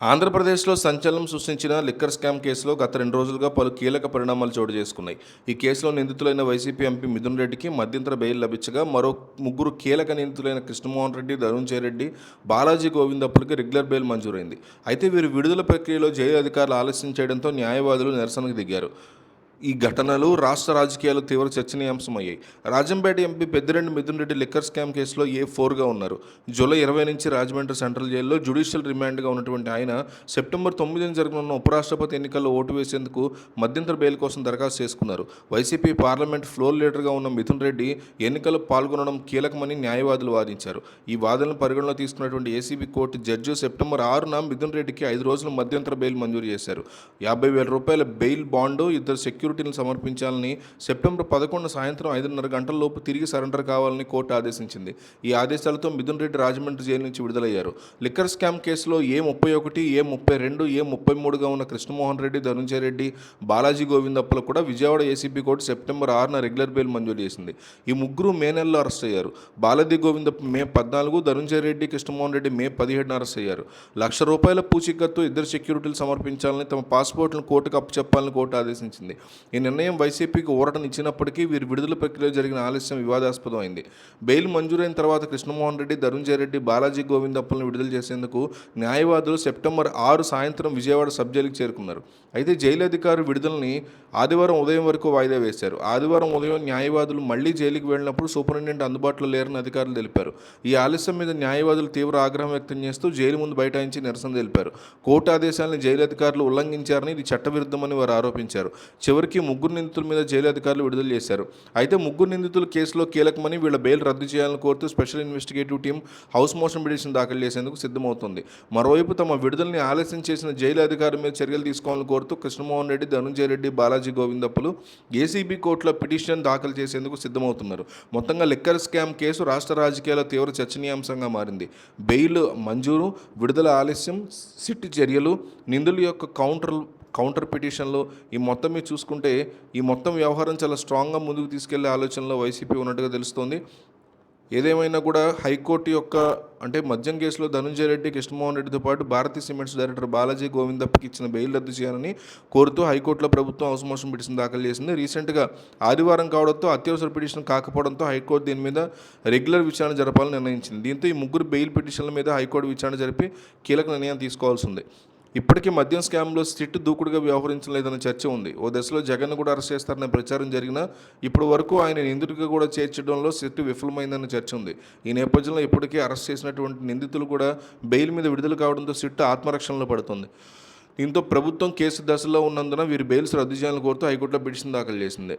ఆంధ్రప్రదేశ్లో సంచలనం సృష్టించిన లిక్కర్ స్కామ్ కేసులో గత రెండు రోజులుగా పలు కీలక పరిణామాలు చోటు చేసుకున్నాయి. ఈ కేసులో నిందితులైన వైసీపీ ఎంపీ మిథున్ రెడ్డికి మధ్యంతర బెయిల్ లభించగా మరో ముగ్గురు కీలక నిందితులైన కృష్ణమోహన్ రెడ్డి ధరుణ్ రెడ్డి బాలాజీ గోవిందప్పలకి రెగ్యులర్ బెయిల్ మంజూరైంది. అయితే వీరు విడుదల ప్రక్రియలో జైలు అధికారులు ఆలస్యం చేయడంతో న్యాయవాదులు నిరసనకు దిగారు. ఈ ఘటనలు రాష్ట్ర రాజకీయాలు తీవ్ర చర్చనీయాంశమయ్యాయి. Rajampet MP Peddireddy Mithun Reddy liquor scam కేసులో ఏ ఫోర్గా ఉన్నారు? జూలై ఇరవై నుంచి రాజమండ్రి సెంట్రల్ జైల్లో జ్యుడిషియల్ రిమాండ్గా ఉన్నటువంటి ఆయన సెప్టెంబర్ తొమ్మిదిన జరగనున్న ఉపరాష్ట్రపతి ఎన్నికల్లో ఓటు వేసేందుకు మధ్యంతర బెయిల్ కోసం దరఖాస్తు చేసుకున్నారు. వైసీపీ పార్లమెంట్ ఫ్లోర్ లీడర్గా ఉన్న మిథున్ రెడ్డి ఎన్నికల్లో పాల్గొనడం కీలకమని న్యాయవాదులు వాదించారు. ఈ వాదనలు పరిగణలో తీసుకున్నటువంటి ఏసీబీ కోర్టు జడ్జి సెప్టెంబర్ ఆరున మిథున్ రెడ్డికి ఐదు రోజుల మధ్యంతర బెయిల్ మంజూరు చేశారు. యాభై వేల రూపాయల బెయిల్ బాండు ఇద్దరు సెక్యూరిటీలను సమర్పించాలని సెప్టెంబర్ పదకొండు సాయంత్రం ఐదున్నర గంటల లోపు తిరిగి సరెండర్ కావాలని కోర్టు ఆదేశించింది. ఈ ఆదేశాలతో మిథున్ రెడ్డి రాజమండ్రి జైలు నుంచి విడుదలయ్యారు. లిక్కర్ స్కామ్ కేసులో ఏ ముప్పై ఒకటి ఏ ముప్పై రెండు ఏ ముప్పై మూడుగా ఉన్న కృష్ణమోహన్ రెడ్డి ధనుంజయ రెడ్డి బాలాజీ గోవిందప్పలు కూడా విజయవాడ ఏసీబీ కోర్టు సెప్టెంబర్ ఆరున రెగ్యులర్ బెయిల్ మంజూరు చేసింది. ఈ ముగ్గురు మే నెలలో అరెస్ట్ అయ్యారు. బాలాజీ గోవిందప్ప మే పద్నాలుగు ధనుంజయ రెడ్డి కృష్ణమోహన్ రెడ్డి మే పదిహేడున అరెస్ట్ అయ్యారు. లక్ష రూపాయల పూచీకత్తు ఇద్దరు సెక్యూరిటీలు సమర్పించాలని తమ పాస్పోర్ట్లను కోర్టుకు అప్పచెప్పాలని కోర్టు ఆదేశించింది. ఈ నిర్ణయం వైసీపీకి ఊరటనిచ్చినప్పటికీ వీరి విడుదల ప్రక్రియలో జరిగిన ఆలస్యం వివాదాస్పదం అయింది బెయిల్ మంజూరైన తర్వాత కృష్ణమోహన్ రెడ్డి ధనుంజయ రెడ్డి బాలాజీ గోవిందప్పలను విడుదల చేసేందుకు న్యాయవాదులు సెప్టెంబర్ ఆరు సాయంత్రం విజయవాడ సబ్ జైలుకి చేరుకున్నారు. అయితే జైలు అధికారు విడుదలని ఆదివారం ఉదయం వరకు వాయిదా వేశారు. ఆదివారం ఉదయం న్యాయవాదులు మళ్ళీ జైలుకి వెళ్ళినప్పుడు సూపరింటెండెంట్ అందుబాటులో లేరని అధికారులు తెలిపారు. ఈ ఆలస్యం మీద న్యాయవాదులు తీవ్ర ఆగ్రహం వ్యక్తం చేస్తూ జైలు ముందు బైఠాయించి నిరసన తెలిపారు. కోర్టు ఆదేశాలను జైలు అధికారులు ఉల్లంఘించారని ఇది చట్టవిరుద్ధమని వారు ఆరోపించారు. చివరి చివరికి ముగ్గురు నిందితుల మీద జైలు అధికారులు విడుదల చేశారు. అయితే ముగ్గురు నిందితులు కేసులో కీలకమని వీళ్ళ బెయిల్ రద్దు చేయాలని కోరుతూ special investigative team house motion petition దాఖలు చేసేందుకు సిద్ధమవుతుంది. మరోవైపు తమ విడుదలని ఆలస్యం చేసిన జైలు అధికారుల మీద చర్యలు తీసుకోవాలని కోరుతూ కృష్ణమోహన్ రెడ్డి ధనుంజయ రెడ్డి బాలాజీ గోవిందప్పులు ఏసీబీ కోర్టులో పిటిషన్ దాఖలు చేసేందుకు సిద్ధమవుతున్నారు. మొత్తంగా లిక్కర్ స్కామ్ కేసు రాష్ట్ర రాజకీయాల్లో తీవ్ర చర్చనీయాంశంగా మారింది. బెయిల్ మంజూరు విడుదల ఆలస్యం సిట్ చర్యలు నిందుల యొక్క కౌంటర్ కౌంటర్ పిటిషన్లు ఈ మొత్తం మీరు చూసుకుంటే ఈ మొత్తం వ్యవహారం చాలా స్ట్రాంగ్గా ముందుకు తీసుకెళ్ళే ఆలోచనలో వైసీపీ ఉన్నట్టుగా తెలుస్తోంది. ఏదేమైనా కూడా హైకోర్టు యొక్క అంటే మద్యం కేసులో ధనుంజయ రెడ్డి కృష్ణమోహన్ రెడ్డితో పాటు భారతీ సిమెంట్స్ డైరెక్టర్ బాలాజీ గోవిందప్పకి ఇచ్చిన బెయిల్ రద్దు చేయాలని కోరుతూ హైకోర్టులో ప్రభుత్వం హౌస్ మోషన్ పిటిషన్ దాఖలు చేసింది. రీసెంట్గా ఆదివారం కావడంతో అత్యవసర పిటిషన్ కాకపోవడంతో హైకోర్టు దీని మీద రెగ్యులర్ విచారణ జరపాలని నిర్ణయించింది. దీంతో ఈ ముగ్గురు బెయిల్ పిటిషన్ల మీద హైకోర్టు విచారణ జరిపి కీలక నిర్ణయం తీసుకోవాల్సి ఉంది. ఇప్పటికీ మద్యం స్కామ్లో సిట్ దూకుడుగా వ్యవహరించలేదన్న చర్చ ఉంది. ఓ దశలో జగన్ కూడా అరెస్ట్ చేస్తారనే ప్రచారం జరిగినా ఇప్పటి వరకు ఆయన నిందితుడిగా కూడా చేర్చడంలో సిట్ విఫలమైందన్న చర్చ ఉంది. ఈ నేపథ్యంలో ఇప్పటికే అరెస్ట్ చేసినటువంటి నిందితులు కూడా బెయిల్ మీద విడుదల కావడంతో సిట్ ఆత్మరక్షణలో పడుతుంది. దీంతో ప్రభుత్వం కేసు దశలో ఉన్నందున వీరి బెయిల్స్ రద్దు చేయాలని కోరుతూ హైకోర్టులో పిటిషన్ దాఖలు చేసింది.